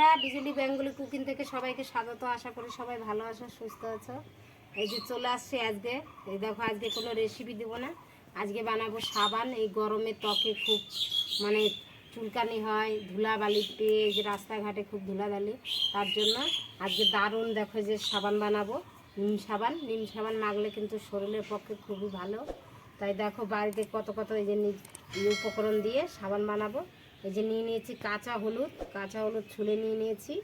বন্ধুরা, বিজলি Bengali cooking থেকে সবাইকে স্বাগত। আশা করি সবাই ভালো আছো, সুস্থ আছো। এই যে চলে আসছে আজকে। এই দেখো, আজকে কোনো রেসিপি দেবো না। আজকে বানাবো সাবান। এই গরমে ত্বকে খুব মানে চুলকানি হয় ধুলা ধুলাবালিতে এই যে রাস্তাঘাটে খুব ধুলাবালি তার জন্য আজকে দারুণ দেখো যে সাবান বানাবো। নিম সাবান। নিম সাবান মাগলে কিন্তু শরীরের পক্ষে খুবই ভালো। তাই দেখো, বাড়িতে কত কত এই যে উপকরণ দিয়ে সাবান বানাবো। এই যে নিয়ে নিয়েছি কাঁচা হলুদ কাঁচা হলুদ ছুলে নিয়ে নিয়েছি।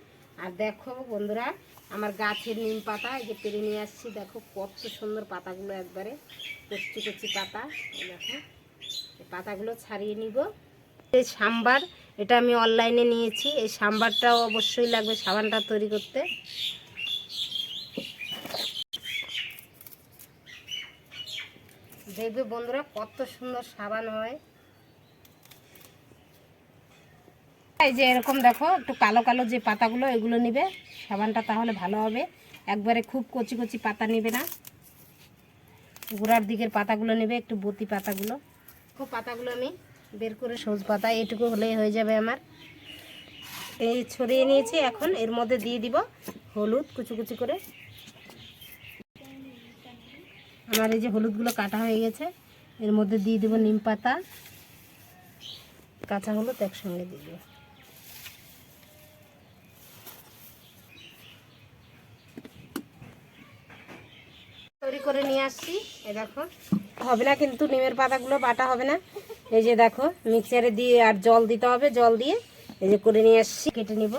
আর দেখো বন্ধুরা, আমার গাছের নিম পাতা, এই যে পেরে নিয়ে আসছি। দেখো কত সুন্দর পাতাগুলো একবারে, কচি কচি পাতা। দেখো পাতাগুলো ছাড়িয়ে নিব। এই সাম্বার, এটা আমি অনলাইনে নিয়েছি। এই সাম্বারটাও অবশ্যই লাগবে সাবানটা তৈরি করতে। দেখবে বন্ধুরা, কত সুন্দর সাবান হয়। এই যে এরকম দেখো, একটু কালো কালো যে পাতাগুলো, এগুলো নিবে। সাবানটা তাহলে ভালো হবে। একবারে খুব কচি কচি পাতা নেবে না। গোড়ার দিকের পাতাগুলো নেবে, একটু বতি পাতাগুলো। খুব পাতাগুলো আমি বের করে সবুজ পাতা, এটুকু হলেই হয়ে যাবে আমার। এই ছড়িয়ে নিয়েছি, এখন এর মধ্যে দিয়ে দিব হলুদ, কুচি কুচি করে। আমার এই যে হলুদগুলো কাটা হয়ে গেছে, এর মধ্যে দিয়ে দিব নিম পাতা। কাঁচা হলুদ একসঙ্গে দিয়ে দেবো। করে নিয়ে আসছি। এই দেখো। হবে না কিন্তু নিমের পাতাগুলো বাটা হবে না। এই যে দেখো মিক্সারে দিয়ে আর জল দিতে হবে, জল দিয়ে এই যে করে নিয়ে আসছি। কেটে নিব।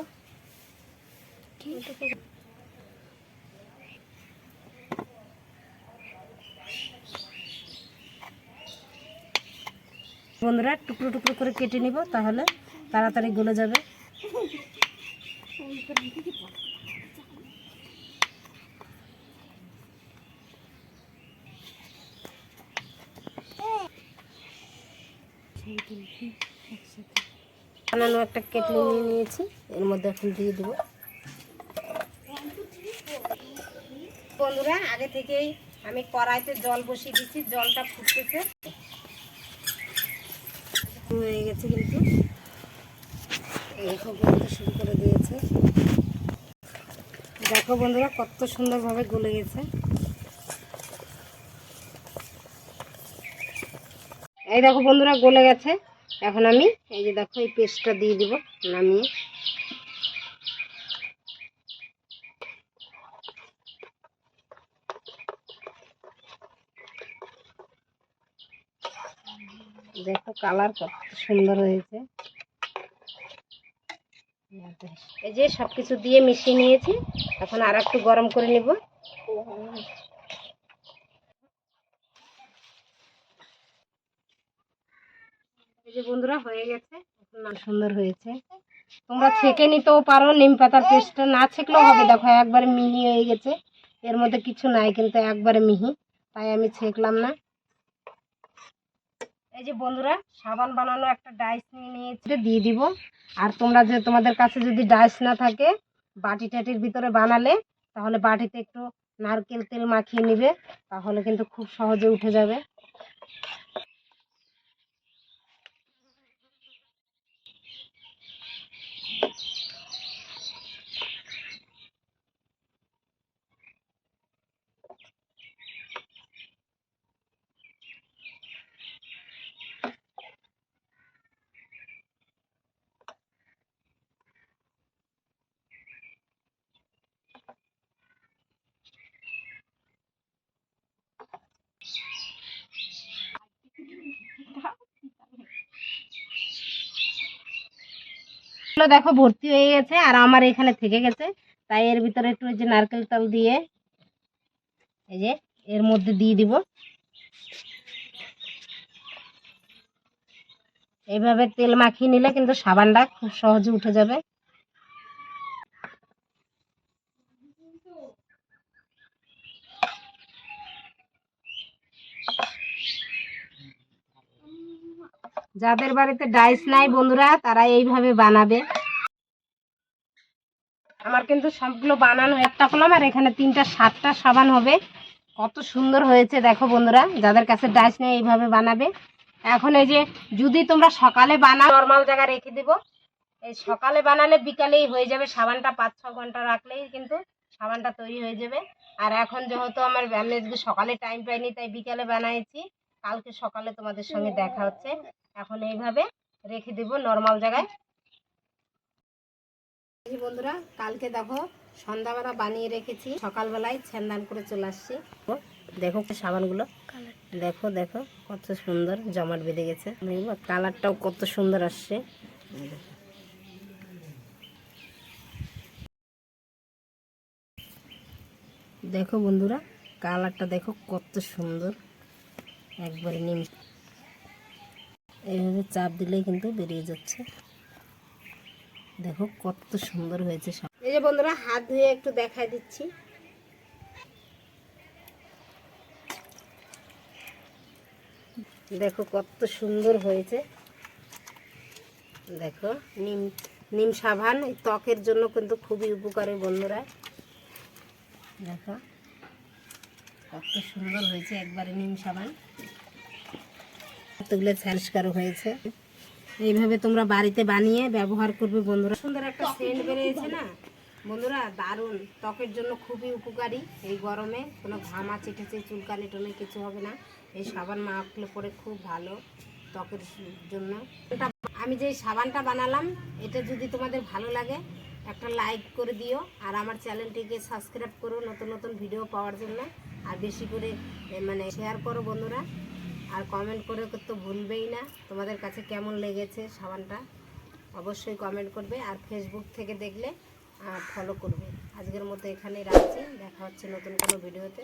বন্ধুরা, টুকরো টুকরো করে কেটে নিব, তাহলে তাড়াতাড়ি গলে যাবে। বানানো একটা কেটলি নিয়ে নিয়েছি এর মধ্যে এখন দিয়ে দেবো। বন্ধুরা আগে থেকেই আমি কড়াইতে জল বসিয়ে দিচ্ছি জলটা ফুটতেছে। হয়ে গেছে কিন্তু। দেখো গলতে শুরু করে দিয়েছে। দেখো বন্ধুরা কত সুন্দরভাবে গলে গেছে। এই দেখো বন্ধুরা, গলে গেছে। এখন আমি এই যে দেখো, এই পেস্টটা দিয়ে দিব নামিয়ে। দেখো কালার কত সুন্দর হয়েছে। এই যে সব কিছু দিয়ে মিশিয়ে নিয়েছি। এখন আর একটু গরম করে নিব। এই যে বন্ধুরা হয়ে গেছে। না সুন্দর হয়েছে। তোমরা ছেঁকে নিতেও পারো নিম পাতার পেস্টটা না ছেঁকলেও হবে। দেখো একবারে মিহি হয়ে গেছে। এর মধ্যে কিছু নাই কিন্তু একবারে মিহি। তাই আমি ছেঁকলাম না। এই যে বন্ধুরা সাবান বানানো একটা ডাইস নিয়ে নিয়েছি। দিয়ে দিব। আর তোমরা যে তোমাদের কাছে যদি ডাইস না থাকে বাটি টাটির ভিতরে বানালে তাহলে বাটিতে একটু নারকেল তেল মাখিয়ে নিবে। তাহলে কিন্তু খুব সহজে উঠে যাবে। দেখো ভর্তি হয়ে গেছে আর আমার এখানে থেকে গেছে। তাই এর ভিতরে একটু যে নারকেল তেল দিয়ে এই যে এর মধ্যে দিয়ে দিব। এইভাবে তেল মাখিয়ে নিলে কিন্তু সাবানটা খুব সহজে উঠে যাবে। যাদের বাড়িতে ডাইস নাই বন্ধুরা, তারা এইভাবে বানাবে। আমার কিন্তু সবগুলো বানানো একটা কলম, আর এখানে তিনটা, সাতটা সাবান হবে। কত সুন্দর হয়েছে, দেখো বন্ধুরা, যাদের কাছে ডাইস নেই এইভাবে বানাবে। এখন এই যে, যদি তোমরা সকালে বানাও, নর্মাল জায়গায় রেখে দেবো। এই সকালে বানালে বিকালেই হয়ে যাবে, সাবানটা পাঁচ, ছ ঘণ্টা রাখলেই কিন্তু সাবানটা তৈরি হয়ে যাবে। আর এখন যেহেতু আমার আমি সকালে টাইম পাইনি, তাই বিকালে বানাইছি। কালকে সকালে তোমাদের সঙ্গে দেখা হচ্ছে। এখন এইভাবে রেখে দিব নর্মাল জায়গায়। বন্ধুরা, কালকে দেখো সন্ধ্যাবেলা বানিয়ে রেখেছি, সকালবেলায় ছেন্দান করে চলে আসছি। দেখো সাবানগুলো। দেখো দেখো, কত সুন্দর জমাট বেঁধে গেছে। কালারটাও কত সুন্দর আসছে। দেখো বন্ধুরা, কালারটা দেখো কত সুন্দর। একবারে নিম এইভাবে চাপ দিলেই কিন্তু বেরিয়ে যাচ্ছে। দেখো কত সুন্দর হয়েছে সব এই যে বন্ধুরা, হাত ধুয়ে একটু দেখাই দিচ্ছি। দেখো কত সুন্দর হয়েছে। দেখো, নিম নিম সাবান ত্বকের জন্য কিন্তু খুবই উপকারী বন্ধুরা। দেখো, কত সুন্দর হয়েছে একবারে নিম সাবান। কতগুলো সংস্কারও হয়েছে। এইভাবে তোমরা বাড়িতে বানিয়ে ব্যবহার করবে বন্ধুরা। সুন্দর একটা সেন্ট বেরিয়েছে না? বন্ধুরা, দারুণ। ত্বকের জন্য খুবই উপকারী এই গরমে। কোনো ঘামা চিটেছে চুলকানি টুনে কিছু হবে না। এই সাবান মাখলে পরে খুব ভালো ত্বকের জন্য। আমি যে সাবানটা বানালাম, এটা যদি তোমাদের ভালো লাগে, একটা লাইক করে দিও। আর আমার চ্যানেলটিকে সাবস্ক্রাইব করো, নতুন নতুন ভিডিও পাওয়ার জন্য। আর বেশি করে মানে শেয়ার করো বন্ধুরা। আর কমেন্ট করে তো ভুলবেই না। তোমাদের কাছে কেমন লেগেছে সাবানটা? অবশ্যই কমেন্ট করবে আর ফেসবুক থেকে দেখলে ফলো করবে। আজকের মতো এখানেই রাখছি। দেখা হচ্ছে নতুন কোনো ভিডিওতে